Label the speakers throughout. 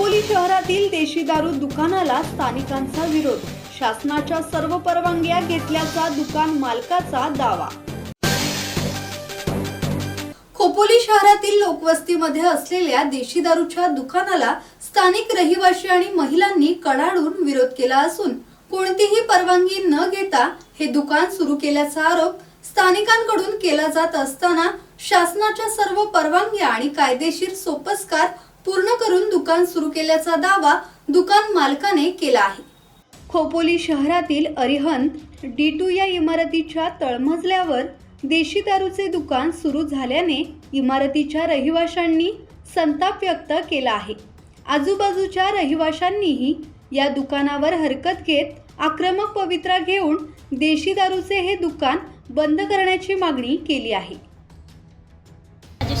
Speaker 1: दापोली शहरातील देशी दारू दुकानाला स्थानिकांचा विरोध. शासनाच्या सर्व परवानग्या घेतल्याचा दुकान मालकाचा दावा. खोपोली शहरातील लोकवस्तीमध्ये असलेल्या देशी दारूच्या दुकानाला स्थानिक रहिवासी आणि महिलांनी कडाडून विरोध केला असून कोणतीही परवानगी न घेता हे दुकान सुरू केल्याचा आरोप स्थानिकांकडून केला जात असताना शासनाच्या सर्व परवानग्या आणि कायदेशीर सोपस्कार पूर्ण करून दुकान सुरू केल्याचा दावा दुकान मालकाने केला आहे. खोपोली शहरातील अरिहंत डी टू या इमारतीच्या तळमजल्यावर देशी दारूचे दुकान सुरू झाल्याने इमारतीच्या रहिवाशांनी संताप व्यक्त केला आहे. आजूबाजूच्या रहिवाशांनीही या दुकानावर हरकत घेत आक्रमक पवित्रा घेऊन देशी दारूचे हे दुकान बंद करण्याची मागणी केली आहे.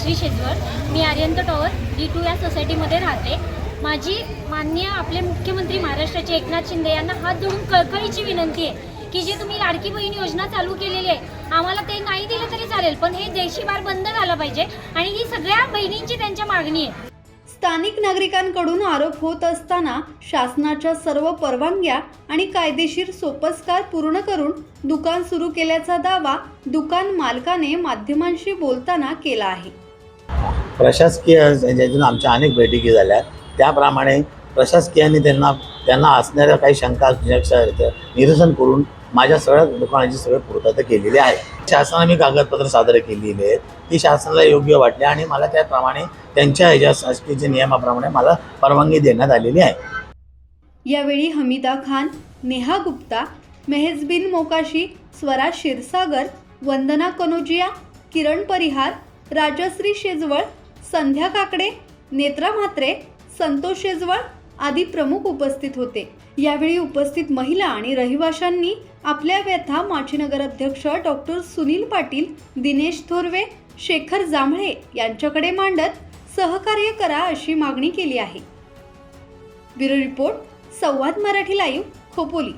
Speaker 2: श्री शेजवळ मी आर्यंत टॉवर डी टू या सोसायटीमध्ये राहते. माझी माननीय आपले मुख्यमंत्री महाराष्ट्राचे एकनाथ शिंदे यांना हात जोडून कळकळीची विनंती आहे की जे तुम्ही लाडकी बहीण योजना चालू केलेली आहे आम्हाला ते नाही दिलं तरी चालेल पण हे देशी बार बंद झालं पाहिजे आणि ही सगळ्या बहिणींची त्यांच्या मागणी आहे.
Speaker 1: स्थानिक नागरिकांकडून आरोप होत असताना शासनाच्या सर्व परवानग्या आणि कायदेशीर सोपस्कार पूर्ण करून दुकान सुरू केल्याचा दावा दुकान मालकाने माध्यमांशी बोलताना केला आहे.
Speaker 3: प्रशासकीय ज्यातून आमच्या अनेक बैठकी झाल्या. त्याप्रमाणे प्रशासकीयांनी त्यांना त्यांना असणाऱ्या काही शंका निरसन करून माझ्या सगळ्या दुकानाची सगळी पूर्तता केलेली आहे. शासनाने मी कागदपत्र सादर केलेली आहेत. ती शासनाला योग्य वाटली आणि मला त्याप्रमाणे त्यांच्या ह्याच्या शासकीय नियमाप्रमाणे मला परवानगी देण्यात आलेली आहे.
Speaker 1: यावेळी हमीदा खान नेहा गुप्ता मेहजबिन मोकाशी स्वरा क्षीरसागर वंदना कनोजिया किरण परिहार राजश्री शेजवळ संध्या काकडे नेत्रा म्हात्रे संतोष शेजवळ आदी प्रमुख उपस्थित होते. यावेळी उपस्थित महिला आणि रहिवाशांनी आपल्या व्यथा माचीनगर अध्यक्ष डॉक्टर सुनील पाटील दिनेश थोरवे शेखर जांभळे यांच्याकडे मांडत सहकार्य करा अशी मागणी केली आहे. Bureau report Samvad Marathi live Khopoli.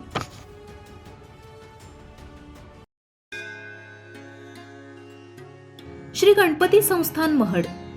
Speaker 4: Shri Ganpati Sansthan Mahad.